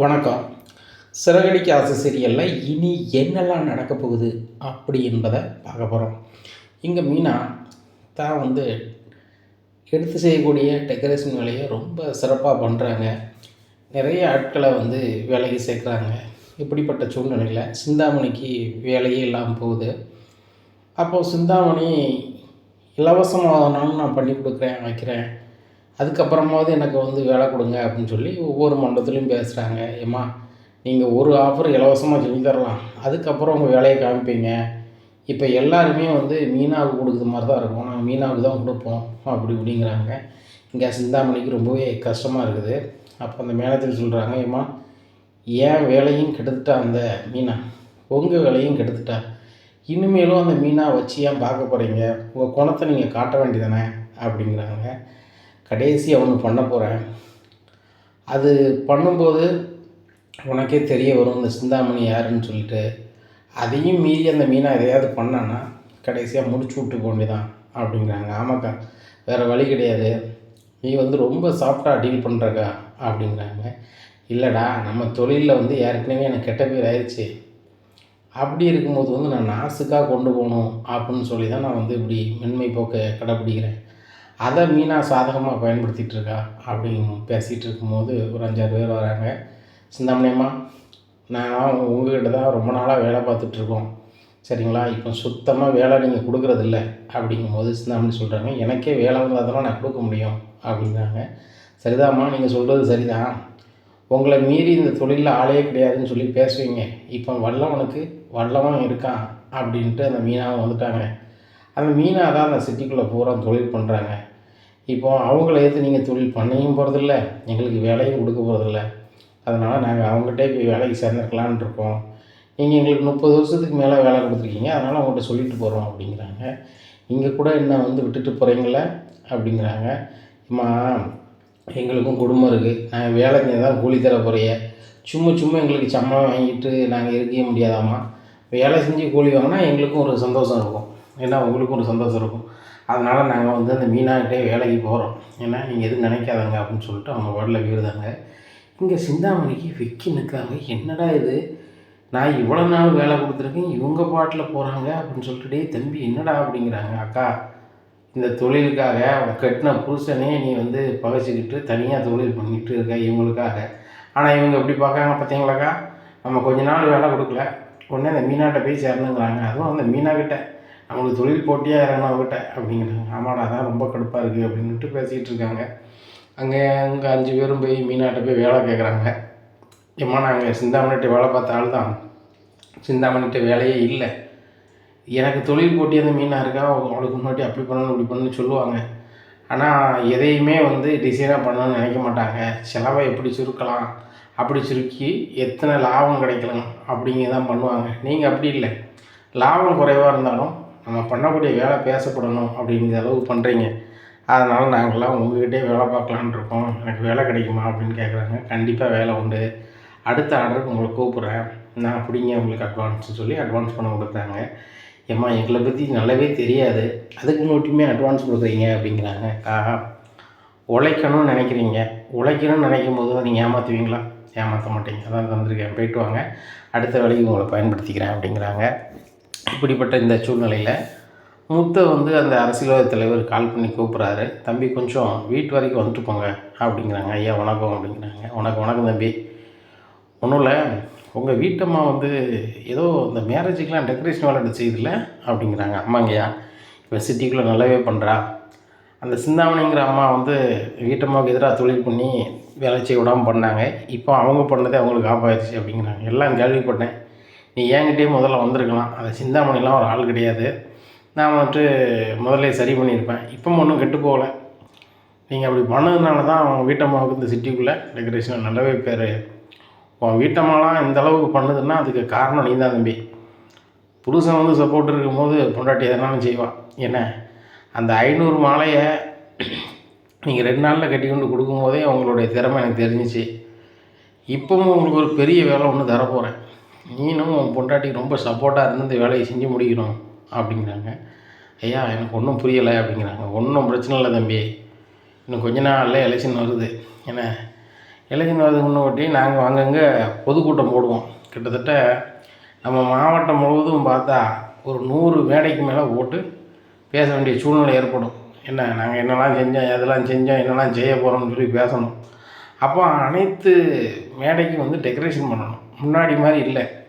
வணக்கம். சிறகடிக்க ஆசை சீரியலில் இனி என்னெல்லாம் நடக்க போகுது அப்படி என்பதை பார்க்க போகிறோம் இங்கே மீனா தான் வந்து எடுத்து செய்யக்கூடிய டெக்கரேஷன் வேலையை ரொம்ப சிறப்பாக பண்ணுறாங்க நிறைய ஆட்களை வந்து வேலைக்கு சேர்க்குறாங்க. இப்படிப்பட்ட சூழ்நிலையில் சிந்தாமணிக்கு வேலையே இல்லாமல் போகுது. அப்போது சிந்தாமணி இலவசமாகனாலும் நான் பண்ணி கொடுக்குறேன் வைக்கிறேன். அதுக்கப்புறமாவது எனக்கு வந்து வேலை கொடுங்க அப்படின்னு சொல்லி ஒவ்வொரு மண்டலத்துலேயும் பேசுகிறாங்க ஏம்மா நீங்கள் ஒரு ஆஃபர் இலவசமாக செஞ்சு தரலாம். அதுக்கப்புறம் உங்கள் வேலையை காமிப்பீங்க. இப்போ எல்லாருமே வந்து மீனாவுக்கு கொடுக்குற மாதிரி தான் இருக்கும். நாங்கள் மீனாவுக்கு தான் கொடுப்போம். அப்படி இப்படிங்கிறாங்க. இங்கே சிந்தாமணிக்கு ரொம்பவே கஷ்டமாக இருக்குது. அப்போ அந்த மேனேஜர் சொல்கிறாங்க ஏம்மா ஏன் வேலையும் கெடுத்துட்டா அந்த மீனா? உங்கள் வேலையும் கெடுத்துட்டா? இனிமேலும் அந்த மீனா வச்சு ஏன் பார்க்க போகிறீங்க உங்கள் குணத்தை நீங்கள் காட்ட வேண்டியதானே அப்படிங்கிறாங்க. கடைசியாக ஒன்று பண்ண போகிறேன் அது பண்ணும்போது உனக்கே தெரிய வரும் இந்த சிந்தாமணி யாருன்னு சொல்லிட்டு. அதையும் மீறி அந்த மீனை எதையாவது பண்ணான்னா கடைசியாக முடிச்சு விட்டு போண்டிதான் அப்படிங்கிறாங்க. ஆமாக்கா வேறு வழி கிடையாது. நீ வந்து ரொம்ப சாஃப்டாக டீல் பண்ணுறக்கா அப்படிங்கிறாங்க. இல்லைடா நம்ம தொழிலில் வந்து ஏற்கனவே எனக்கு கெட்ட பேர் ஆயிடுச்சு அப்படி இருக்கும்போது வந்து நான் நாசுக்காக கொண்டு போகணும் அப்படின்னு சொல்லி தான் நான் வந்து இப்படி மென்மை போக்கை கடைப்பிடிக்கிறேன் அதை மீனா சாதகமாக பயன்படுத்திகிட்டு இருக்கா அப்படின்னு பேசிகிட்டு இருக்கும்போது ஒரு அஞ்சாறு பேர் வராங்க. சிந்தாமணியம்மா நான் உங்ககிட்ட தான் ரொம்ப நாளாக வேலை பார்த்துட்ருக்கோம். சரிங்களா? இப்போ சுத்தமாக வேலை நீங்கள் கொடுக்குறதில்ல அப்படிங்கும்போது சிந்தாமணி சொல்கிறாங்க எனக்கே வேலை வந்தால் தானே நான் கொடுக்க முடியும் அப்படிங்கிறாங்க சரிதாம்மா நீங்கள் சொல்கிறது சரிதான். உங்களை மீறி இந்த தொழிலில் ஆளே கிடையாதுன்னு சொல்லி பேசுவீங்க. இப்போ வல்லவனுக்கு வல்லவன் இருக்கான் அப்படின்ட்டு அந்த மீனாவை வந்துட்டாங்க. அந்த மீனாக தான் அந்த சிட்டிக்குள்ளே பூரா தொழில் பண்ணுறாங்க இப்போ அவங்கள ஏற்று நீங்கள் தொழில் பண்ணியும் போகிறதில்ல எங்களுக்கு வேலையும் கொடுக்க போகிறதில்ல அதனால் நாங்கள் அவங்ககிட்டே போய் வேலைக்கு சேர்ந்துருக்கலான் இருக்கோம் நீங்கள் எங்களுக்கு முப்பது வருஷத்துக்கு மேலே வேலை கொடுத்துருக்கீங்க அதனால் அவங்கள்ட்ட சொல்லிட்டு போகிறோம் அப்படிங்கிறாங்க. இங்கே கூட என்ன வந்து விட்டுட்டு போகிறீங்களே அப்படிங்கிறாங்க. அம்மா எங்களுக்கும் குடும்பம் இருக்குது நாங்கள் வேலை செஞ்சு தான் கூலி தர போகிறைய சும்மா சும்மா எங்களுக்கு சம்பளம் வாங்கிட்டு நாங்கள் இருக்கவே முடியாதாம்மா? வேலை செஞ்சு கூலி வாங்கினா எங்களுக்கும் ஒரு சந்தோஷம் இருக்கும். ஏன்னா உங்களுக்கும் ஒரு சந்தோஷம் இருக்கும். அதனால் நாங்கள் வந்து அந்த மீனாகிட்டே வேலைக்கு போகிறோம் ஏன்னா நீங்கள் எதுவும் நினைக்காதங்க அப்படின்னு சொல்லிட்டு அவங்க வரல வீடுதாங்க இங்கே சிந்தாமணிக்கு விக்கி நிற்காங்க என்னடா இது? நான் இவ்வளோ நாள் வேலை கொடுத்துருக்கேன் இவங்க பாட்டில் போகிறாங்க அப்படின்னு சொல்லிட்டு டேய் தம்பி என்னடா? அப்படிங்கிறாங்க. அக்கா இந்த தொழிலுக்காக அவன் கட்டின புருஷனே நீ வந்து பகைச்சிக்கிட்டு தனியாக தொழில் பண்ணிகிட்டு இருக்க இவங்களுக்காக. ஆனால் இவங்க எப்படி பார்க்குறாங்க பார்த்தீங்களாக்கா நம்ம கொஞ்ச நாள் வேலை கொடுக்கல. உடனே அந்த மீனாட்ட போய் சேரணுங்கிறாங்க. அதுவும் அந்த மீனாக்கிட்ட. நம்மளுக்கு தொழில் போட்டியாக இறங்கினவங்கிட்ட அப்படிங்கிறாங்க ஆமாடா அதான் ரொம்ப கடுப்பாக இருக்குது அப்படின்ட்டு பேசிகிட்டு இருக்காங்க. அங்கே அங்கே அஞ்சு பேரும் போய் மீனாட்ட போய் வேலை கேட்குறாங்க ஏம்மா நாங்கள் சிந்தாமணிகிட்ட வேலை பார்த்த ஆள் தான். சிந்தாமணிகிட்ட வேலையே இல்லை. எனக்கு தொழில் போட்டி அந்த மீனாக இருக்கா? அவளுக்கு முன்னாடி அப்படி பண்ணணும் இப்படி பண்ணணும்னு சொல்லுவாங்க. ஆனால் எதையுமே வந்து டிசைனாக பண்ணணும்னு நினைக்க மாட்டாங்க. செலவை எப்படி சுருக்கலாம்? அப்படி சுருக்கி எத்தனை லாபம் கிடைக்கலாம்? அப்படிங்க தான் பண்ணுவாங்க. நீங்கள் அப்படி இல்லை. லாபம் குறைவாக இருந்தாலும் நம்ம பண்ணக்கூடிய வேலை பேசப்படணும் அப்படிங்கிற அளவுக்கு பண்ணுறீங்க அதனால் நாங்கள்லாம் உங்கள்கிட்டே வேலை பார்க்கலான்னு இருக்கோம். எனக்கு வேலை கிடைக்குமா அப்படின்னு கேட்குறாங்க கண்டிப்பாக வேலை உண்டு. அடுத்த ஆர்டருக்கு உங்களை கூப்பிட்றேன். நான் பிடிங்க உங்களுக்கு அட்வான்ஸ்னு சொல்லி அட்வான்ஸ் பண்ண கொடுக்குறாங்க ஏம்மா எங்களை பற்றி நல்லாவே தெரியாது. அதுக்கு மட்டுமே அட்வான்ஸ் கொடுக்குறீங்க அப்படிங்கிறாங்க. கா உழைக்கணும்னு நினைக்கிறீங்க. உழைக்கணும்னு நினைக்கும் போது தான் நீங்கள் ஏமாற்றுவீங்களா ஏமாற்ற மாட்டீங்க. அதான் வந்திருக்கேன் போயிட்டு வாங்க. அடுத்த வேலைக்கு உங்களை பயன்படுத்திக்கிறேன் அப்படிங்கிறாங்க. இப்படிப்பட்ட இந்த சூழ்நிலையில் மூத்த வந்து அந்த அரசியல்வாதி தலைவர் கால் பண்ணி கூப்பிட்றாரு தம்பி கொஞ்சம் வீட்டு வரைக்கும் வந்துட்டு போங்க அப்படிங்கிறாங்க. ஐயா வணக்கம் அப்படிங்கிறாங்க. உனக்கு வணக்கம் தம்பி. ஒன்றும் இல்லை உங்கள் வீட்டம்மா வந்து ஏதோ இந்த மேரேஜுக்கெலாம் டெக்கரேஷன் வேலை செய்யுதுல்ல அப்படிங்கிறாங்க. அம்மாங்கய்யா இப்போ சிட்டிக்குள்ளே நல்லாவே பண்ணுறா அந்த சிந்தாமணிங்கிற அம்மா வந்து வீட்டம்மாவுக்கு எதிராக தொழில் பண்ணி வேலை செய்ய விடாமல் பண்ணாங்க. இப்போ அவங்க பண்ணதே அவங்களுக்கு ஆப்பாயிருச்சு அப்படிங்கிறாங்க. எல்லாம் கேள்விப்பட்டேன். நீ என்கிட்டயே முதல்ல வந்திருக்கலாம். அந்த சிந்தாமணிலாம் ஒரு ஆள் கிடையாது. நான் வந்துட்டு முதல்ல சரி பண்ணியிருப்பேன். இப்போ ஒன்றும் கெட்டு போகல. நீங்கள் அப்படி பண்ணதுனால தான் அவங்க வீட்டம்மாவுக்கு இந்த சிட்டிக்குள்ளே டெக்கரேஷன் நல்லாவே பேர். உன் வீட்டம்மாலாம் இந்த அளவுக்கு பண்ணுதுன்னா அதுக்கு காரணம் நீ தான் தம்பி. புருஷன் வந்து சப்போர்ட் இருக்கும்போது பொண்டாட்டி எதனாலும் செய்வான் என்ன? அந்த ஐநூறு மாலையை நீங்கள் ரெண்டு நாளில் கட்டி கொண்டு கொடுக்கும்போதே உங்களுடைய திறமை எனக்கு தெரிஞ்சிச்சு. இப்போவும் உங்களுக்கு ஒரு பெரிய வேலை ஒன்று தரப்போகிறேன் நீனும் உன் பொண்டாட்டிக்கு ரொம்ப சப்போர்ட்டாக இருந்து இந்த வேலையை செஞ்சு முடிக்கணும் அப்படிங்கிறாங்க. ஐயா எனக்கு ஒன்றும் புரியலை அப்படிங்கிறாங்க. ஒன்றும் பிரச்சனை இல்லை தம்பி. இன்னும் கொஞ்ச நாளில் எலெக்ஷன் வருது. ஏன்னா எலெக்ஷன் வருது முன்னோட்டி நாங்கள் அங்கங்கே பொதுக்கூட்டம் போடுவோம். கிட்டத்தட்ட நம்ம மாவட்டம் முழுவதும் பார்த்தா ஒரு நூறு மேடைக்கு மேலே போட்டு பேச வேண்டிய சூழ்நிலை ஏற்படும். என்ன? நாங்கள் என்னெல்லாம் செஞ்சோம் எதெல்லாம் செஞ்சோம் என்னெல்லாம் செய்ய போகிறோம்னு சொல்லி பேசணும். அப்போ அனைத்து மேடைக்கும் வந்து டெக்கரேஷன் பண்ணணும். முன்னாடி மாதிரி இல்லை.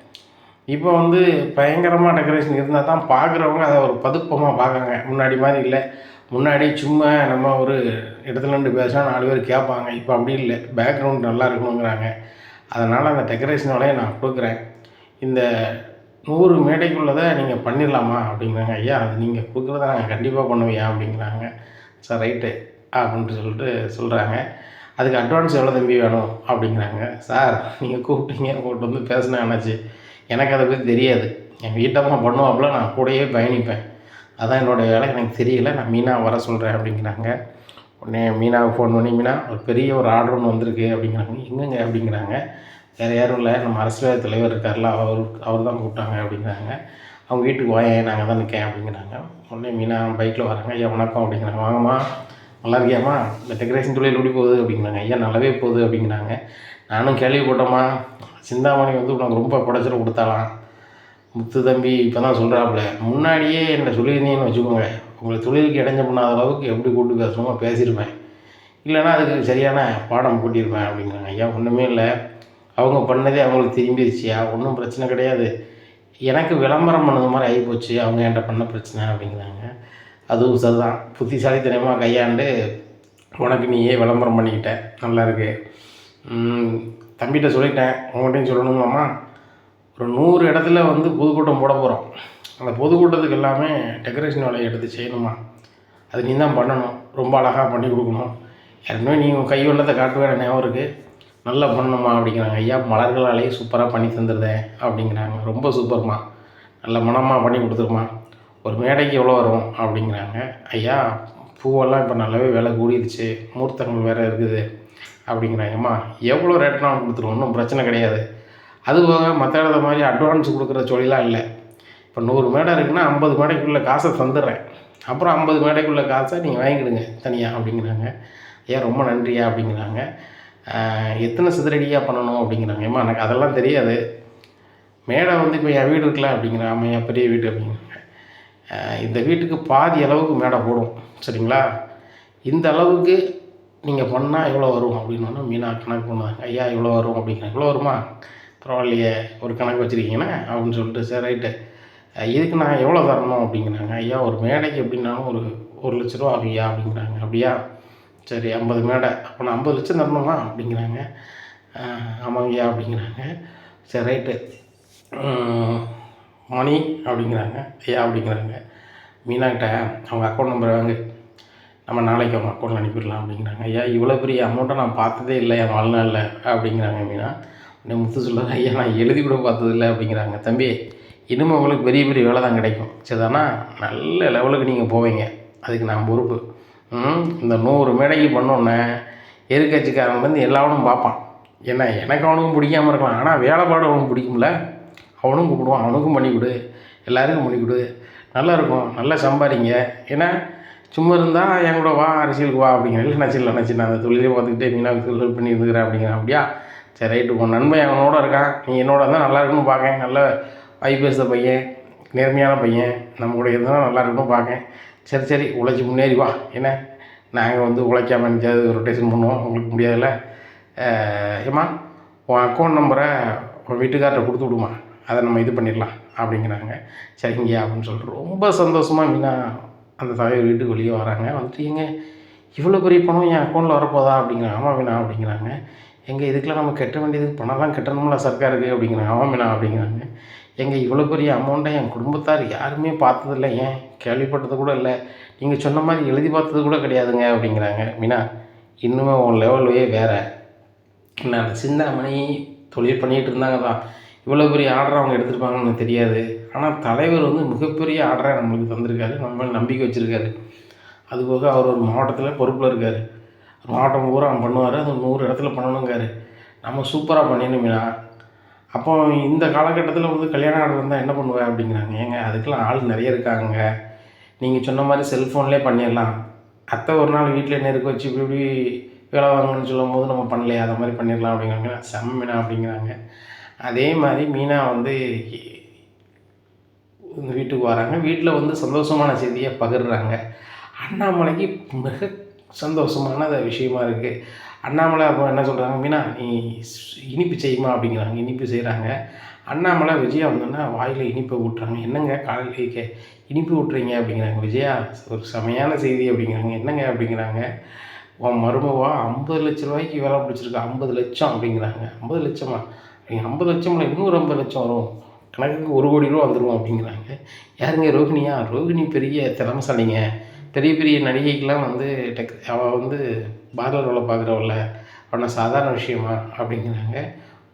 இப்போ வந்து பயங்கரமாக டெக்கரேஷன் இருந்தால் தான் பார்க்குறவங்க அதை ஒரு பதுப்பமாக பார்க்காங்க. முன்னாடி மாதிரி இல்லை. முன்னாடி சும்மா நம்ம ஒரு இடத்துல நின்று பேசினா நாலு பேர் கேட்பாங்க. இப்போ அப்படி இல்லை. பேக்ரவுண்ட் நல்லா இருக்கணுங்கிறாங்க. அதனால் அந்த டெக்கரேஷன் வேலையை நான் கொடுக்குறேன். இந்த நூறு மேடைக்குள்ளதை நீங்கள் பண்ணிடலாமா அப்படிங்கிறாங்க. ஐயா அது நீங்கள் கொடுக்குறத நாங்கள் கண்டிப்பாக பண்ணுவியா அப்படிங்கிறாங்க. Sir right. அப்படின்ட்டு சொல்லிட்டு சொல்கிறாங்க அதுக்கு அட்வான்ஸ் எவ்வளோ தம்பி வேணும் அப்படிங்கிறாங்க. சார் நீங்கள் கூப்பிட்டீங்க. கூப்பிட்டு வந்து பேசினேன் என்னாச்சு எனக்கு அதை பற்றி தெரியாது. என் வீட்டம்மா பண்ணுவாப்புல நான் கூடயே பயணிப்பேன். அதான் என்னோடய வேலை. எனக்கு தெரியல. நான் மீனா வர சொல்கிறேன் அப்படிங்கிறாங்க. உடனே மீனாவுக்கு ஃபோன் பண்ணி மீனா ஒரு பெரிய ஒரு ஆர்டர் ஒன்று வந்திருக்கு அப்படிங்கிறாங்க. எங்கெங்க? அப்படிங்கிறாங்க. வேறு யாரும் இல்லை. நம்ம அரசியல் தலைவர் இருக்கார்ல அவர் அவர் தான் கூப்பிட்டாங்க அப்படிங்கிறாங்க. அவங்க வீட்டுக்கு வாயேன். நாங்கள் தான் நிற்கேன் அப்படிங்கிறாங்க. உடனே மீனா பைக்கில் வராங்க. ஐயா வணக்கம் அப்படிங்கிறாங்க. வாங்கம்மா. நல்லா இருக்கியாம்மா? இந்த டெக்கரேஷன் தொழில் எப்படி போகுது? அப்படிங்கிறாங்க. ஐயா நல்லாவே போகுது அப்படிங்கிறாங்க. நானும் கேள்விப்பட்டோம்மா. சிந்தாமணி வந்து உனக்கு ரொம்ப குடைச்சல் கொடுத்தாலாம் முத்து தம்பி இப்போ தான் சொல்கிறாப்புல முன்னாடியே என்னை சொல்லியிருந்தீங்கன்னு வச்சுக்கோங்க. உங்களுக்கு தொழிலுக்கு இடைஞ்ச பண்ணாத அளவுக்கு எப்படி கூட்டு பேசணுமோ பேசியிருப்பேன். இல்லைன்னா அதுக்கு சரியான பாடம் கூட்டியிருப்பேன் அப்படிங்கிறாங்க. ஐயா ஒன்றுமே இல்லை. அவங்க பண்ணதே அவங்களுக்கு திரும்பிடுச்சியா ஒன்றும் பிரச்சனை கிடையாது. எனக்கு விளம்பரம் பண்ணது மாதிரி ஆகிப்போச்சு அவங்க என்கிட்ட பண்ண பிரச்சனை அப்படிங்கிறாங்க. அதுவும் சரிதான். புத்திசாலித்தனமாக கையாண்டு உனக்கு நீயே விளம்பரம் பண்ணிக்கிட்ட. நல்லா இருக்கு. தம்பிகிட்ட சொல்லிட்டேன் உங்கள்கிட்டையும் சொல்லணுமாம்மா ஒரு நூறு இடத்துல வந்து பொதுக்கூட்டம் போட போகிறோம் அந்த பொதுக்கூட்டத்துக்கு எல்லாமே டெக்கரேஷன் வேலையை எடுத்து செய்யணுமா? அது நீ தான் பண்ணணும். ரொம்ப அழகாக பண்ணி கொடுக்கணும். ஏற்கனவே நீ உன் கை வண்ணத்தை காட்டுவேன் ஞாபகம் இருக்குது நல்லா பண்ணணுமா அப்படிங்கிறாங்க. ஐயா மலர்களாலேயே சூப்பராக பண்ணி தந்துடுதேன் அப்படிங்கிறாங்க. ரொம்ப சூப்பர்மா. நல்ல மனமாக பண்ணி கொடுத்துருமா. ஒரு மேடைக்கு எவ்வளோ வரும் அப்படிங்கிறாங்க. ஐயா பூவெல்லாம் இப்போ நல்லாவே விலை கூடிருச்சு. மூர்த்தங்கள் வேறு இருக்குது. அப்படிங்கிறாங்கம்மா எவ்வளோ ரேட்னாலும் கொடுத்துருவோம் ஒன்றும் பிரச்சனை கிடையாது. அது போக மற்ற இடத்த மாதிரி அட்வான்ஸ் கொடுக்குற சொல்லிலாம் இல்லை. இப்போ நூறு மேடை இருக்குன்னா ஐம்பது மேடைக்குள்ளே காசை தந்துடுறேன். அப்புறம் ஐம்பது மேடைக்குள்ளே காசை நீங்கள் வாங்கிக்கிடுங்க தனியாக அப்படிங்கிறாங்க. ஏன் ரொம்ப நன்றியா அப்படிங்கிறாங்க. எத்தனை சிதறடியாக பண்ணணும் அப்படிங்கிறாங்க. ஏம்மா எனக்கு அதெல்லாம் தெரியாது. மேடை வந்து இப்போ என் வீடு இருக்கல அப்படிங்கிறாங்க என் பெரிய வீடு அப்படிங்கிறாங்க. இந்த வீட்டுக்கு பாதி அளவுக்கு மேடை போடும். சரிங்களா? இந்த அளவுக்கு நீங்கள் பண்ணால் எவ்வளோ வரும் அப்படின்னு மீனா கணக்கு பண்ணுவாங்க. ஐயா இவ்வளோ வரும் அப்படிங்கிறாங்க இவ்வளோ வருமா? பரவாயில்லையே ஒரு கணக்கு வச்சுருக்கீங்கன்னா அப்படின்னு சொல்லிட்டு சரி ரைட்டு. இதுக்கு நான் எவ்வளோ தரணும் அப்படிங்கிறாங்க. ஐயா ஒரு மேடைக்கு எப்படின்னாலும் ஒரு ஒரு லட்ச ரூபா ஆகுயா அப்படிங்கிறாங்க. அப்படியா? சரி ஐம்பது மேடை. அப்போ நான் ஐம்பது லட்சம் தரணுமா அப்படிங்கிறாங்க. ஆமாங்கய்யா அப்படிங்கிறாங்க. சரி ரைட்டு. மணி அப்படிங்கிறாங்க. ஐயா அப்படிங்கிறாங்க. மீனாக்கிட்ட அவங்க அக்கௌண்ட் நம்பர் வாங்க. நம்ம நாளைக்கு அவங்க அக்கௌண்ட்டில் அனுப்பிடலாம் அப்படிங்கிறாங்க. ஐயா இவ்வளோ பெரிய அமௌண்ட்டை நான் பார்த்ததே இல்லை என் வாழ்நாளில் அப்படிங்கிறாங்க மீனா. உடனே முத்து சொல்கிறாங்க ஐயா நான் எழுதி கூட பார்த்ததில்ல அப்படிங்கிறாங்க. தம்பி இன்னும் உங்களுக்கு பெரிய பெரிய வேலை தான் கிடைக்கும். சரிதானா நல்ல லெவலுக்கு நீங்கள் போவீங்க. அதுக்கு நான் பொறுப்பு. இந்த நூறு மேடைக்கு பண்ணோன்னே எதிர்கட்சிக்காரன் வந்து எல்லாவனும் பார்ப்பான். என்ன எனக்கு அவனுக்கும் பிடிக்காம இருக்கலாம். ஆனால் வேலைப்பாடு அவனுக்கு பிடிக்கும்ல. அவனும் கூப்பிடுவான் அவனுக்கும் பண்ணி கொடு. எல்லாருக்கும் பண்ணி கொடு. நல்லா இருக்கும் நல்லா சம்பாதிங்க. ஏன்னா சும்மா இருந்தால் என் கூட வா அரசியலுக்கு வா அப்படிங்கிற இல்லை நச்சு இல்லை நச்சு நான் அந்த தொழிலே பார்த்துக்கிட்டே மீனாவுக்கு ஹெல்ப் பண்ணி இருந்துக்கிறேன் அப்படிங்கிற அப்படியா? சரி ரைட்டு உன் நண்பன் என்னோட இருக்கான். நீ என்னோட இருந்தால் நல்லா இருக்குன்னு பார்க்கேன். நல்ல ஐபிஎஸ் பையன் நேர்மையான பையன். நம்ம கூட இருந்தால் நல்லா இருக்குன்னு பார்க்கேன். சரி சரி உழைச்சி முன்னேறி வா. என்ன? நாங்கள் வந்து உழைக்காம நினச்சாவது ரொட்டேஷன் பண்ணுவோம். உங்களுக்கு முடியாதுல்ல? ஏம்மா உன் அக்கௌண்ட் நம்பரை உன் வீட்டுக்கார்ட்ட கொடுத்து விடுமா? அதை நம்ம இது பண்ணிடலாம் அப்படிங்கிறாங்க. சரிங்கய்யா அப்படின்னு சொல்லிட்டு ரொம்ப சந்தோஷமாக மீனா அந்த தலைவர் வீட்டுக்கு வெளியே வராங்க. வந்துட்டு ஏங்க இவ்வளோ பெரிய பணம் என் அக்கௌண்ட்டில் வரப்போதா? அப்படிங்கிறாங்க. ஆமாம் வேணா அப்படிங்கிறாங்க. எங்கள் இதுக்கெல்லாம் நம்ம கட்ட வேண்டியது பணம்லாம் கட்டணும்ல சர்க்காருக்கு அப்படிங்கிறாங்க. ஆமாம் வேணா அப்படிங்கிறாங்க. எங்கள் இவ்வளோ பெரிய அமௌண்ட்டை என் குடும்பத்தார் யாருமே பார்த்ததில்ல. ஏன்? கேள்விப்பட்டது கூட இல்லை. நீங்கள் சொன்ன மாதிரி எழுதி பார்த்தது கூட கிடையாதுங்க அப்படிங்கிறாங்க. மீனா இன்னுமே உன் லெவல்லையே வேறு. என்ன அந்த சிந்தாமணி தொழில் பண்ணிகிட்டு இருந்தாங்க தான் இவ்வளோ பெரிய ஆர்டர் அவங்க எடுத்துருப்பாங்கன்னு தெரியாது. ஆனால் தலைவர் வந்து மிகப்பெரிய ஆர்டரை நம்மளுக்கு தந்திருக்காரு. நம்ம நம்பிக்கை வச்சுருக்காரு. அதுபோக அவர் ஒரு மாவட்டத்தில் பொறுப்பில் இருக்கார். மாவட்டம் பூரா அவன் பண்ணுவார். அது நூறு இடத்துல பண்ணணுங்காரு நம்ம சூப்பராக பண்ணிடணுமினா அப்போ இந்த காலகட்டத்தில் வந்து கல்யாண ஆர்டர் இருந்தால் என்ன பண்ணுவேன் அப்படிங்கிறாங்க. ஏங்க அதுக்கெல்லாம் ஆள் நிறைய இருக்காங்க நீங்கள் சொன்ன மாதிரி செல்ஃபோன்லேயே பண்ணிடலாம். அத்தை ஒரு நாள் வீட்டில் நெருக்க வச்சு இப்படி இப்படி வேலை வாங்கணும்னு சொல்லும்போது நம்ம பண்ணலையா? அதை மாதிரி பண்ணிடலாம் அப்படிங்கிறாங்க. செம்மீனா அப்படிங்கிறாங்க. அதே மாதிரி மீனா வந்து இந்த வீட்டுக்கு வராங்க. வீட்டில் வந்து சந்தோஷமான செய்தியை பகிர்றாங்க. அண்ணாமலைக்கு மிக சந்தோஷமான விஷயமா இருக்குது அண்ணாமலை அப்போ என்ன சொல்கிறாங்க மீனா நீ இனிப்பு செய்யுமா அப்படிங்கிறாங்க. இனிப்பு செய்கிறாங்க அண்ணாமலை விஜயா வந்தோன்னா வாயில் இனிப்பை ஊட்டுறாங்க. என்னங்க காலையிலேயே இனிப்பு ஊட்டுறீங்க அப்படிங்கிறாங்க. விஜயா ஒரு செமையான செய்தி அப்படிங்கிறாங்க. என்னங்க அப்படிங்கிறாங்க? உன் மருமவா ஐம்பது லட்ச ரூபாய்க்கு வேலை பிடிச்சிருக்கா. ஐம்பது லட்சம் அப்படிங்கிறாங்க. ஐம்பது லட்சமா? அப்படிங்க ஐம்பது லட்சம்ல இன்னொரு ஐம்பது லட்சம் வரும். கணக்குக்கு ஒரு கோடி ரூபா வந்துடும் அப்படிங்கிறாங்க. யாருங்க ரோகிணியா? ரோகிணி பெரிய திறமசாலிங்க. பெரிய பெரிய நடிகைக்கெலாம் வந்து டெக் அவள் வந்து பார்லர் வேலை பார்க்குறவள அவனை சாதாரண விஷயமா அப்படிங்கிறாங்க.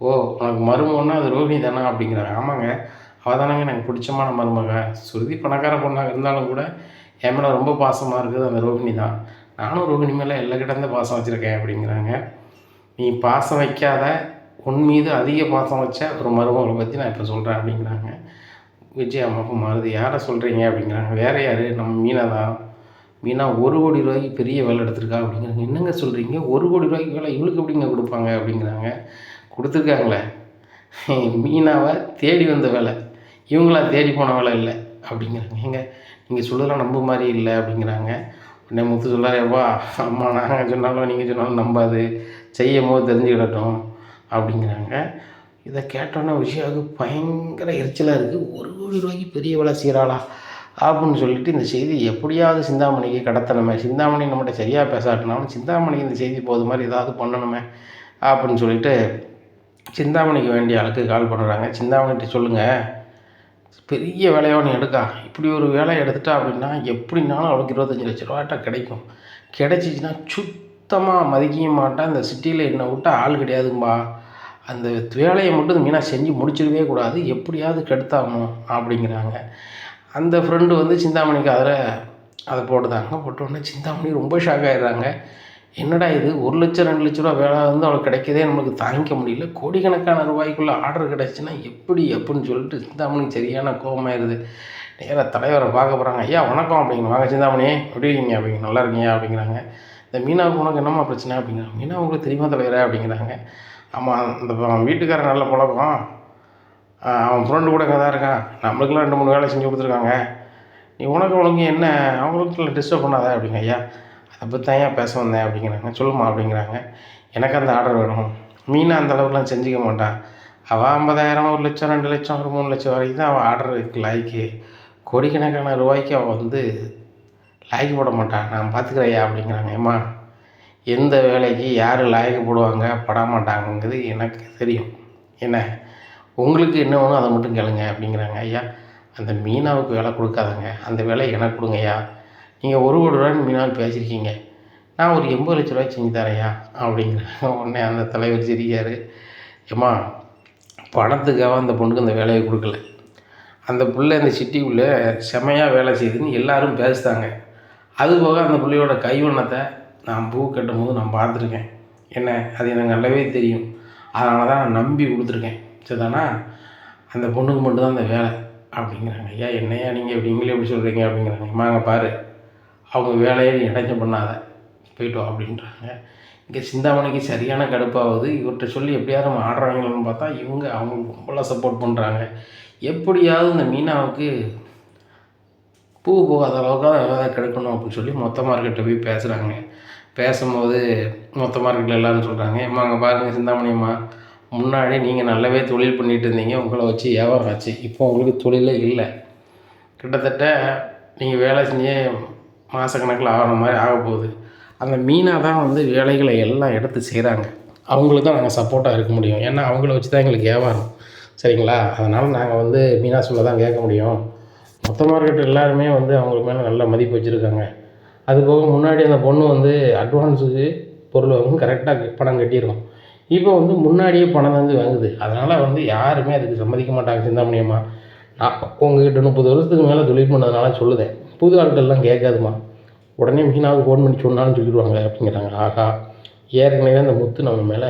ஓ உனக்கு மருமகன்னா அது ரோகிணி தானா அப்படிங்கிறாங்க. ஆமாங்க. அவள் தானங்க எனக்கு பிடிச்சமான மருமக. சுருதி பணக்கார பொண்ணாக இருந்தாலும் கூட என் மேலே ரொம்ப பாசமாக இருக்குது அந்த ரோகிணி தான். நானும் ரோகிணி மேலே எல்லா கிட்டேருந்து பாசம் வச்சுருக்கேன் அப்படிங்கிறாங்க. நீ பாசம் வைக்காத உன் மீது அதிக பாசம் வச்ச ஒரு மருமகளை பற்றி நான் இப்போ சொல்கிறேன் அப்படிங்கிறாங்க. விஜய் அம்மாவுக்கு மாறுது. யாரை சொல்கிறீங்க அப்படிங்கிறாங்க. வேறு யார்? நம்ம மீனா தான். மீனா ஒரு கோடி ரூபாய்க்கு பெரிய வேலை எடுத்திருக்கா அப்படிங்கிறாங்க. என்னங்க சொல்கிறீங்க ஒரு கோடி ரூபாய்க்கு வேலை இவளுக்கு எப்படிங்க கொடுப்பாங்க அப்படிங்கிறாங்க. கொடுத்துருக்காங்களே. மீனாவை தேடி வந்த வேலை. இவங்களா தேடி போன வேலை இல்லை அப்படிங்கிறாங்க. ஏங்க நீங்கள் சொல்லலாம் நம்ப மாதிரி இல்லை அப்படிங்கிறாங்க. உடனே முத்து சொல்லாரேப்பா அம்மா நாங்கள் சொன்னாலும் நீங்கள் சொன்னாலும் நம்பாது. செய்யும் போது தெரிஞ்சுக்கிடட்டும். அப்படிங்கிறாங்க. இதை கேட்டோன்னே விஷயாவுக்கு பயங்கர எரிச்சலாக இருக்குது ஒரு கோடி ரூபாய்க்கு பெரிய வேலை செய்கிறாளா அப்படின்னு சொல்லிட்டு இந்த செய்தி எப்படியாவது சிந்தாமணிக்கு கடத்தணுமே. சிந்தாமணி நம்மகிட்ட சரியாக பேசாட்டினாலும் சிந்தாமணிக்கு இந்த செய்தி போது மாதிரி ஏதாவது பண்ணணுமே அப்படின்னு சொல்லிட்டு சிந்தாமணிக்கு வேண்டிய ஆளுக்கு கால் பண்ணுறாங்க சிந்தாமணிகிட்ட சொல்லுங்கள் பெரிய வேலையாக ஒன்று எடுக்கா. இப்படி ஒரு வேலையை எடுத்துட்டா அப்படின்னா எப்படினாலும் அவளுக்கு இருபத்தஞ்சி லட்ச ரூபாட்ட கிடைக்கும். கிடைச்சிச்சின்னா சுத்தமாக மதிக்க மாட்டேன் இந்த சிட்டியில் என்னை விட்டால் ஆள் கிடையாதும்பா. அந்த வேலையை மட்டும் மீனாக செஞ்சு முடிச்சிடவே கூடாது. எப்படியாவது கெடுத்தாகணும் அப்படிங்கிறாங்க. அந்த ஃப்ரெண்டு வந்து சிந்தாமணிக்கு அதில் அதை போட்டுதாங்க. போட்ட உடனே சிந்தாமணி ரொம்ப ஷாக் ஆகிடுறாங்க என்னடா இது? ஒரு லட்சம் ரெண்டு லட்ச ரூபா வேலை வந்து அவளுக்கு கிடைக்கதே நம்மளுக்கு தாங்கிக்க முடியல. கோடிக்கணக்கான ரூபாய்க்குள்ளே ஆர்டர் கிடச்சின்னா எப்படி அப்படின்னு சொல்லிட்டு சிந்தாமணிக்கு சரியான கோபமாயிருது நேராக தலைவரை பார்க்க போகிறாங்க ஐயா வணக்கம் அப்படிங்க. வாங்க சிந்தாமணி எப்படி இருக்கீங்க? அப்படிங்க. நல்லா இருக்கீங்க அப்படிங்கிறாங்க. இந்த மீனாவுக்கு உனக்கு என்னம்மா பிரச்சனை அப்படிங்கிறாங்க. மீனா உங்களுக்கு தெரியுமா தலைவரே? அப்படிங்கிறாங்க. ஆமாம் இந்த அவன் வீட்டுக்காரன் நல்ல பழக்கம். அவன் ஃப்ரெண்டு கூட இங்கே தான் இருக்கான். நம்மளுக்கெல்லாம் ரெண்டு மூணு வேலை செஞ்சு கொடுத்துருக்காங்க. நீ உனக்கு ஒழுங்கு என்ன? அவங்களுக்குள்ள டிஸ்டர்ப் பண்ணாத அப்படிங்க. ஐயா அதை பற்றி தான் ஏன் பேச வந்தேன் அப்படிங்கிறாங்க. சொல்லுமா அப்படிங்கிறாங்க. எனக்கு அந்த ஆர்டர் வேணும். மீனை அந்த அளவுக்குலாம் செஞ்சுக்க மாட்டான் அவள் ஐம்பதாயிரம் ஒரு லட்சம் ரெண்டு லட்சம் ஒரு மூணு லட்சம் வரைக்கும் தான் அவள் ஆர்டருக்கு லாய்க்கு கோடிக்கணக்கான ரூபாய்க்கு அவள் வந்து லாய்க்கு போட மாட்டான் நான் பார்த்துக்கிறேயா அப்படிங்கிறாங்க. ஏம்மா எந்த வேலைக்கு யார் லாய்க்கு போடுவாங்க பட மாட்டாங்கங்கிறது எனக்கு தெரியும். என்ன? உங்களுக்கு என்ன வேணும் அதை மட்டும் கேளுங்க அப்படிங்கிறாங்க ஐயா. அந்த மீனாவுக்கு வேலை கொடுக்காதங்க. அந்த வேலையை எனக்கு கொடுங்க ஐயா. நீங்கள் ஒரு கோடி ரூபாய்னு மீனாவுக்கு பேசியிருக்கீங்க. நான் ஒரு எண்பது லட்ச ரூபாய் செஞ்சு தரேன்யா அப்படிங்கிறாங்க. உடனே அந்த தலைவர் சிரிக்கார் ஏம்மா பணத்துக்காக அந்த பொண்ணுக்கு அந்த வேலையை கொடுக்கல. அந்த பிள்ளை அந்த சிட்டிக்குள்ளே செமையாக வேலை செய்யுதுன்னு எல்லோரும் பேசுகிறாங்க அதுபோக அந்த பிள்ளையோட கைவண்ணத்தை நான் பூ கட்டும் போது நான் பார்த்துருக்கேன். என்ன? அது எனக்கு நல்லாவே தெரியும். அதனால தான் நான் நம்பி கொடுத்துருக்கேன். சரிதானா? அந்த பொண்ணுக்கு மட்டும்தான் அந்த வேலை. அப்படிங்கிறாங்க. ஐயா என்னையா நீங்கள் இப்படி நீங்களே எப்படி சொல்கிறீங்க அப்படிங்கிறாங்க. மாங்க பாரு. அவங்க வேலையை நீ இடைஞ்சம் பண்ணாத. போயிட்டு வா அப்படின்றாங்க. இங்கே சிந்தாமணிக்கு சரியான கடுப்பாகுது இவர்கிட்ட சொல்லி எப்படியாவது நம்ம ஆடுறாங்கன்னு பார்த்தா இவங்க அவங்களுக்கு ரொம்பலாம் சப்போர்ட் பண்ணுறாங்க எப்படியாவது இந்த மீனாவுக்கு பூ போகாத அளவுக்கு தான் வேலை கிடைக்கணும் அப்படின்னு சொல்லி மொத்த மார்க்கெட்டை போய் பேசுகிறாங்க பேசும்போது மொத்த மார்க்கெட்டில் எல்லாரும் சொல்கிறாங்க ஏம்மா அங்கே பாருங்கள் சிந்தாமணியம்மா முன்னாடி நீங்கள் நல்லாவே தொழில் பண்ணிகிட்டு இருந்தீங்க உங்களை வச்சு வியாபாரம் ஆச்சு இப்போ உங்களுக்கு தொழிலே இல்லை. கிட்டத்தட்ட நீங்கள் வேலை செஞ்சே மாதக்கணக்கில் ஆகிற மாதிரி ஆக போகுது. அந்த மீனாக தான் வந்து வேலைகளை எல்லாம் எடுத்து செய்கிறாங்க அவங்களுக்கு தான் நாங்கள் சப்போர்ட்டாக இருக்க முடியும். ஏன்னா அவங்கள வச்சு தான் எங்களுக்கு வியாபாரம். சரிங்களா? அதனால் நாங்கள் வந்து மீனா சொல்ல தான் கேட்க முடியும். மொத்த மார்க்கெட் எல்லாருமே வந்து அவங்களுக்கு மேலே நல்ல மதிப்பு வச்சுருக்காங்க. அது போக முன்னாடி அந்த பொண்ணு வந்து அட்வான்ஸுக்கு பொருள் வந்து கரெக்டாக பணம் கட்டிடும் இப்போ வந்து முன்னாடியே பணம் வந்து வாங்குது. அதனால் வந்து யாருமே அதுக்கு சம்மதிக்க மாட்டாங்க சிந்தாமணியம்மா நான் உங்ககிட்ட முப்பது வருஷத்துக்கு மேலே தொழில் பண்ணதுனால சொல்லுதேன். புது ஆட்கள்லாம் கேட்காதுமா. உடனே மிஷினாவுக்கு ஃபோன் பண்ணி சொன்னாலும் சொல்லிடுவாங்க அப்படிங்கிறாங்க. ஆகா ஏற்கனவே அந்த முத்து நம்ம மேலே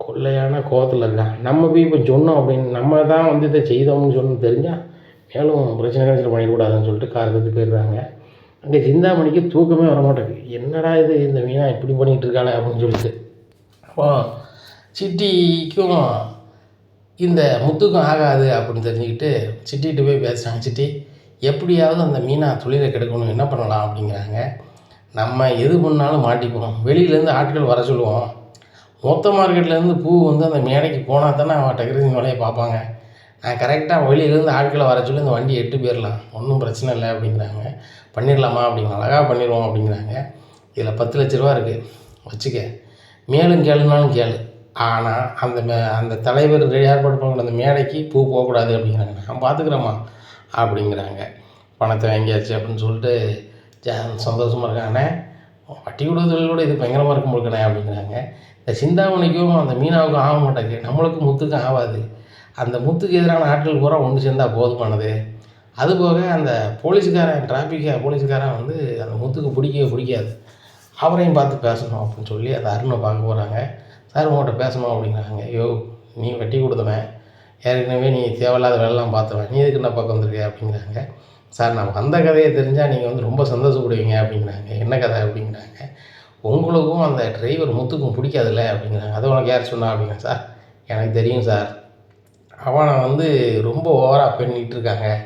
கொள்ளையான கோபத்தில் இருக்கான். நம்ம போய் இப்போ சொன்னோம் அப்படின்னு நம்ம தான் வந்து இதை செய்தோம்னு சொன்னு தெரிஞ்சால் மேலும் பிரச்சனை கழிச்சு பண்ணிடக்கூடாதுன்னு சொல்லிட்டு கார் எடுத்து போயிடுறாங்க. அங்கே சிந்தாமணிக்கு தூக்கமே வர மாட்டேங்குது என்னடா இது இந்த மீனா இப்படி பண்ணிகிட்டு இருக்காளே அப்படின்னு சொல்லிட்டு. அப்போ சிட்டிக்கும் இந்த முத்துக்கும் ஆகாது அப்படின்னு தெரிஞ்சுக்கிட்டு சிட்டிகிட்ட போய் பேசுகிறாங்க சிட்டி எப்படியாவது அந்த மீனா தொழிலை கெடுக்கணும் என்ன பண்ணலாம் அப்படிங்கிறாங்க. நம்ம எது பண்ணாலும் மாட்டிப்போம். வெளியிலேருந்து ஆட்கள் வர சொல்லுவோம். மொத்த மார்க்கெட்லேருந்து பூ வந்து அந்த மேடைக்கு போனால் தானே அவன் டெக்கரேஷன் வேலையை பார்ப்பாங்க. கரெக்டாக வெளியிலேருந்து ஆட்களை வர சொல்லி இந்த வண்டி எட்டு போயிடலாம் ஒன்றும் பிரச்சனை இல்லை அப்படிங்கிறாங்க. பண்ணிடலாமா அப்படிங்க அழகாக பண்ணிடுவோம் அப்படிங்கிறாங்க. இதில் பத்து லட்ச ரூபா இருக்குது வச்சுக்க. மேலும் கேளுனாலும் கேளு. ஆனால் அந்த மே அந்த தலைவர் ஏற்பாடு பண்ண அந்த மேடைக்கு பூ போகக்கூடாது அப்படிங்கிறாங்க. நான் பார்த்துக்குறேம்மா அப்படிங்கிறாங்க. பணத்தை வாங்கியாச்சு அப்படின்னு சொல்லிட்டு சந்தோஷமாக இருக்காங்க. வட்டி கொடுத்த இது பயங்கரமாக இருக்கும் போல்கண்ணே அப்படிங்கிறாங்க. இந்த சிந்தாமணிக்கும் அந்த மீனாவுக்கும் ஆக மாட்டேங்குது. நம்மளுக்கும் முத்துக்கும் ஆகாது. அந்த முத்துக்கு எதிரான ஆட்கள் பூரா ஒன்று சேர்ந்தால் போதுமானது. அதுபோக அந்த போலீஸ்காரன் டிராஃபிக்கை போலீஸ்காரன் வந்து அந்த முத்துக்கு பிடிக்கவே பிடிக்காது. அவரையும் பார்த்து பேசணும் அப்படின்னு சொல்லி அந்த அருணை பார்க்க போகிறாங்க சார் உங்கள்கிட்ட பேசணும் அப்படிங்கிறாங்க. ஐயோ நீ வெட்டி கொடுத்தவன். ஏற்கனவே நீ தேவையில்லாத வேலைலாம் பார்த்தவன் நீ எதுக்கு என்ன பார்க்க வந்திருக்க அப்படிங்கிறாங்க. சார் நான் வந்த கதையை தெரிஞ்சால் நீங்கள் வந்து ரொம்ப சந்தோஷப்படுவீங்க அப்படிங்கிறாங்க. என்ன கதை அப்படிங்கிறாங்க. உங்களுக்கும் அந்த டிரைவர் முத்துக்கும் பிடிக்காதுல்ல அப்படிங்கிறாங்க. அதை உனக்கு யார் சொன்னா அப்படிங்க சார். எனக்கு தெரியும் சார். அவனை வந்து ரொம்ப ஓவராக பண்ணிகிட்டு இருக்காங்க.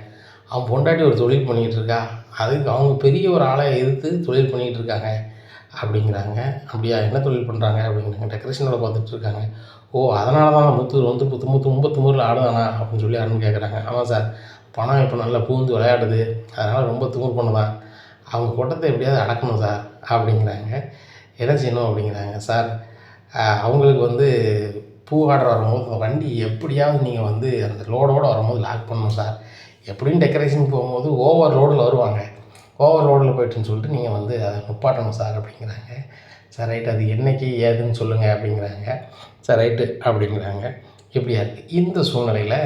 அவன் பொண்டாட்டி ஒரு தொழில் பண்ணிகிட்ருக்கா அதுக்கு அவங்க பெரிய ஒரு ஆளை எதிர்த்து தொழில் பண்ணிகிட்டு இருக்காங்க. அப்படிங்கிறாங்க. அப்படியா என்ன தொழில் பண்ணுறாங்க அப்படிங்கிறாங்க டெக்கரேஷனோட பார்த்துட்ருக்காங்க பார்த்துட்டு இருக்காங்க. ஓ அதனால தான் முத்து வந்து புத்து முத்து முப்பத்து துமுறில் ஆடுதானா? அப்படின்னு சொல்லி அருண் கேட்குறாங்க ஆமாம் சார். பணம் இப்போ நல்லா பூந்து விளையாடுது. அதனால் ரொம்ப துமுறு பண்ணுதான். அவங்க கூட்டத்தை எப்படியாவது அடக்கணும் சார். அப்படிங்கிறாங்க. என்ன செய்யணும்? அப்படிங்கிறாங்க சார். அவங்களுக்கு வந்து பூ ஹார்டர் வரும்போது வண்டி எப்படியாவது நீங்கள் வந்து அந்த லோடோடு வரும்போது லாக் பண்ணணும் சார் எப்படியும் டெக்கரேஷன் போகும்போது ஓவர் லோடில் வருவாங்க. ஓவர் லோடில் போயிட்டுன்னு சொல்லிட்டு நீங்கள் வந்து அதை நிப்பாட்டணும் சார் அப்படிங்கிறாங்க. சார் ரைட்டு அது என்னைக்கு ஏதுன்னு சொல்லுங்கள் அப்படிங்கிறாங்க. சார் ரைட்டு அப்படிங்கிறாங்க. இப்படியா இருக்குது இந்த சூழ்நிலையில்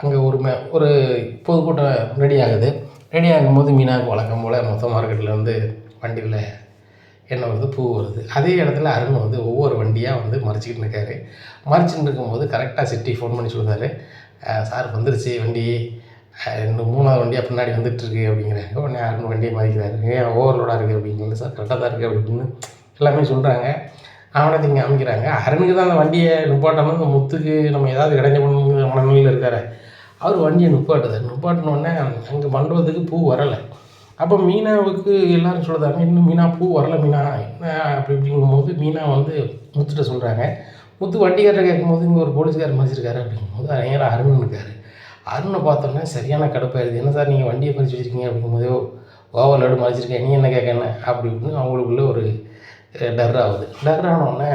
அங்கே ஒரு மே ஒரு பொதுக்கூட்டம் ரெடி ஆகுது. ரெடி ஆகும்போது மீனாவுக்கு வழக்கம் போல் மொத்த மார்க்கெட்டில் வந்து வண்டியில் என்ன வருது பூ வருது. அதே இடத்துல அருண் வந்து ஒவ்வொரு வண்டியாக வந்து மறைச்சிக்கிட்டு இருக்காரு. மறைச்சிட்டு இருக்கும்போது கரெக்டாக சிட்டி ஃபோன் பண்ணி சொல்கிறாரு சார் வந்துருச்சு வண்டி. இன்னும் மூணாவது வண்டியாக பின்னாடி வந்துட்டுருக்கு அப்படிங்கிறாங்க உடனே அருண் வண்டியை மறைக்கிறாரு. ஏன் ஓவர்லோடாக இருக்குது அப்படிங்கிறது சார் கரெக்டாக தான் இருக்குது அப்படின்னு எல்லாமே சொல்கிறாங்க அவனை இங்கே அமைக்கிறாங்க அருணுக்கு தான் அந்த வண்டியை நிப்பாட்டணும். இந்த முத்துக்கு நம்ம ஏதாவது இடைஞ்ச பண்ணுங்கிற மனநிலையில் இருக்காரு. அவர் வண்டியை நிப்பாட்டுதார். நிப்பாட்டினோடனே அங்கே மண்டபத்துக்கு பூ வரலை. அப்போ மீனாவுக்கு எல்லாரும் சொல்கிறாங்க இன்னும் மீனா பூ வரல மீனா என்ன? அப்படி இப்படிங்கும்போது மீனா வந்து முத்துட்ட சொல்கிறாங்க முத்து வண்டிக்காரர் கேட்கும்போது இங்கே ஒரு போலீஸ்காரர் மதிச்சிருக்காரு அப்படிங்கும்போது நேராக அருண் இருக்கார். அருணை பார்த்தோன்னே சரியான கடுப்பாயிருது. என்ன சார் நீங்கள் வண்டியை பறிச்சு வச்சிருக்கீங்க? அப்படிங்கும்போது ஓவர் லோடு மதிச்சிருக்கேன் நீ என்ன கேட்கணும் அப்படி இப்படின்னு அவங்களுக்குள்ள ஒரு டர் ஆகுது. டர் ஆனோடனே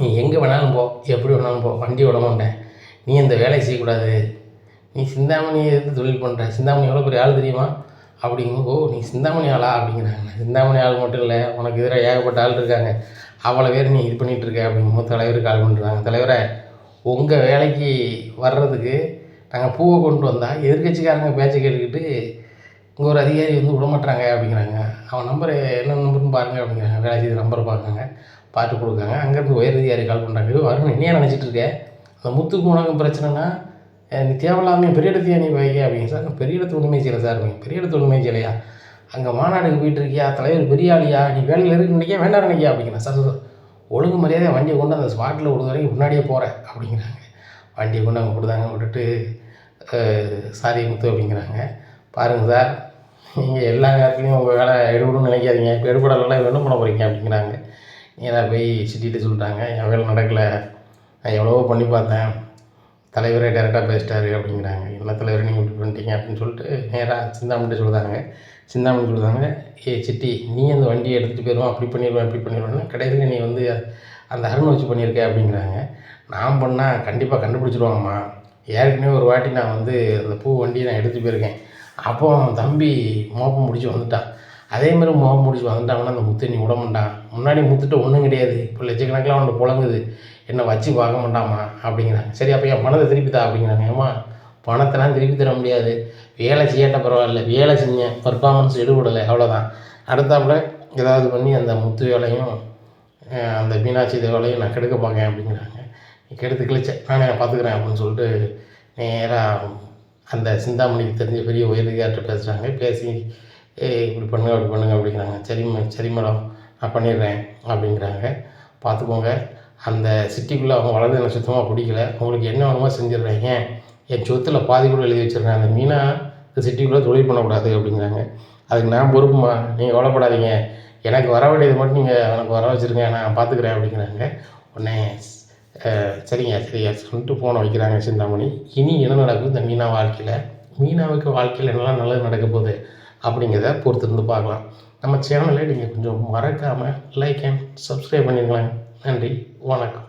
நீ எங்கே வேணாலும் போ. எப்படி வேணாலும் போ. வண்டி விட மாட்டேன் நீ இந்த வேலையை செய்யக்கூடாது. நீ சிந்தாமணியை எது தொழில் பண்ணுற சிந்தாமணி எவ்வளோ பெரிய ஆள் தெரியுமா? அப்படிங்கும் ஓ நீ சிந்தாமணி ஆளா? அப்படிங்கிறாங்க. சிந்தாமணி ஆள் மட்டும் இல்லை உனக்கு எதிராக ஏகப்பட்ட ஆள் இருக்காங்க. அவ்வளோ பேர் நீ இது பண்ணிகிட்டு இருக்க. அப்படிங்கும்போது தலைவருக்கு கால் பண்ணுறாங்க தலைவரை உங்கள் வேலைக்கு வர்றதுக்கு நாங்கள் பூவை கொண்டு வந்தால் எதிர்கட்சிக்காரங்க பேச்சை கேட்டுக்கிட்டு இங்கே ஒரு அதிகாரி வந்து விடமாட்டாங்க அப்படிங்கிறாங்க. அவன் நம்பர் என்ன நம்பர்னு பாருங்க. அப்படிங்கிறாங்க. வேலை செய்த நம்பர் பார்க்குறாங்க. பார்த்து கொடுக்காங்க அங்கேருந்து உயர் அதிகாரி கால் பண்ணுறாங்க வருண் என்னையா நினச்சிட்டு இருக்க? அந்த முத்துக்கு உனக்கு பிரச்சனைனா எனக்கு தேவையில்லாமே தேவையில்லாமல் பெரிய இடத்தையே நீ வைக்க அப்படிங்க சார் பெரிய இடத்து ஒன்றுமே செய்யலை சார். அப்படிங்க பெரிய இடத்து ஒன்றுமே செய்யலையா? அங்கே மாநாடுக்கு போயிட்டு இருக்கியா? தலைவர் பெரிய ஆளியா நீ வேலையில் இருக்கு நினைக்க வேண்டாம் நினைக்கியா? அப்படிங்கிறேன் சார் ஒழுங்கு மரியாதை வண்டியை கொண்டு அந்த ஸ்பாட்டில் விடுற வரைக்கும் முன்னாடியே போகிறேன் அப்படிங்கிறாங்க. வண்டியை கொண்டு அங்கே விடுதாங்க விட்டுட்டு சாரி முத்து அப்படிங்கிறாங்க. பாருங்கள் சார் நீங்கள் எல்லா நேரத்துலையும் உங்கள் வேலை எடுபடும் நினைக்காதீங்க. இப்போ எடுபடலாம் என்ன பண்ண போகிறீங்க அப்படிங்கிறாங்க. நேராக போய் சிட்டிகிட்ட சொல்லிட்டாங்க. என் வேலை நடக்கலை. நான் எவ்வளவோ பண்ணி பார்த்தேன். தலைவரே டேரெக்டாக பேசிட்டாரு அப்படிங்கிறாங்க. என்ன தலைவர் நீங்கள் இப்படி பண்ணிட்டீங்க அப்படின்னு சொல்லிட்டு நேராக சிந்தாமணிட்ட சொல்லுதாங்க சிந்தாமணி சொல்லுதாங்க ஏ சிட்டி நீ அந்த வண்டியை எடுத்துகிட்டு போயிடுவோம் அப்படி பண்ணிடுவேன் இப்படி பண்ணிடுவேன் கடைசியில் நீ வந்து அந்த அருண் வச்சு பண்ணியிருக்க அப்படிங்கிறாங்க. நான் பண்ணால் கண்டிப்பாக கண்டுபிடிச்சிருவாங்கம்மா. ஏற்கனவே ஒரு வாட்டி நான் வந்து அந்த பூ வண்டியை நான் எடுத்துகிட்டு போயிருக்கேன். அப்போ தம்பி மோப்பம் முடிச்சு வந்துட்டான் அதே மாதிரி முகம் முடிச்சு வந்துட்டாங்கன்னா அந்த முத்து நீ விட மாட்டான் முன்னாடி முத்துட்டு ஒன்றும் கிடையாது. இப்போ லட்சக்கணக்கில் அவன்கிட்ட புழங்குது. என்னை வச்சு பார்க்க மாட்டாமா? அப்படிங்கிறாங்க. சரி அப்போ என் பணத்தை திருப்பி தா அப்படிங்கிறாங்க. ஏம்மா பணத்தெல்லாம் திருப்பி தர முடியாது. வேலை செய்யாட்ட பரவாயில்ல. வேலை செஞ்சேன் பர்ஃபார்மன்ஸ் ஈடுபடலை அவ்வளோதான் அடுத்தாப்புல ஏதாவது பண்ணி அந்த முத்து வேலையும் அந்த மீனாட்சி தேவாலையும் நான் கெடுக்க பார்க்கேன் அப்படிங்கிறாங்க. நீ கெடுத்து கிழிச்ச. நானே பார்த்துக்கிறேன் அப்படின்னு சொல்லிட்டு நேராக அந்த சிந்தாமணிக்கு தெரிஞ்ச பெரிய உயரதிகார்ட்ட பேசுகிறாங்க பேசி ஏய் இப்படி பண்ணுங்க அப்படி பண்ணுங்க அப்படிங்கிறாங்க. சரி சரி மேடம் நான் பண்ணிடுறேன் அப்படிங்கிறாங்க. பார்த்துக்கோங்க அந்த சிட்டிக்குள்ளே அவங்க வளர்ந்து எனக்கு சுத்தமாக பிடிக்கல. உங்களுக்கு என்ன வேணுமோ செஞ்சிடுறேன் என் சொத்தில் பாதி கூட எழுதி வச்சிடுறேன் அந்த மீனா இந்த சிட்டிக்குள்ளே தொழில் பண்ணக்கூடாது அப்படிங்கிறாங்க. அதுக்கு நான் பொறுப்புமா? நீங்கள் கவலைப்படாதீங்க. எனக்கு வர வேண்டியது மட்டும் நீங்கள் எனக்கு வர வச்சுருங்க நான் பார்த்துக்கிறேன் அப்படிங்கிறாங்க. உடனே சரிங்க சரிங்க சொல்லிட்டு ஃபோனை வைக்கிறாங்க சிந்தாமணி. இனி என்ன நடக்கும் இந்த மீனா வாழ்க்கையில்? மீனாவுக்கு வாழ்க்கையில் என்னெல்லாம் நல்லது நடக்க போகுது? அப்படிங்கிறத பொறுத்திருந்து பார்க்கலாம். நம்ம சேனலை நீங்கள் கொஞ்சம் மறக்காமல் லைக் அண்ட் சப்ஸ்கிரைப் பண்ணிடுங்களேன் நன்றி. வணக்கம்.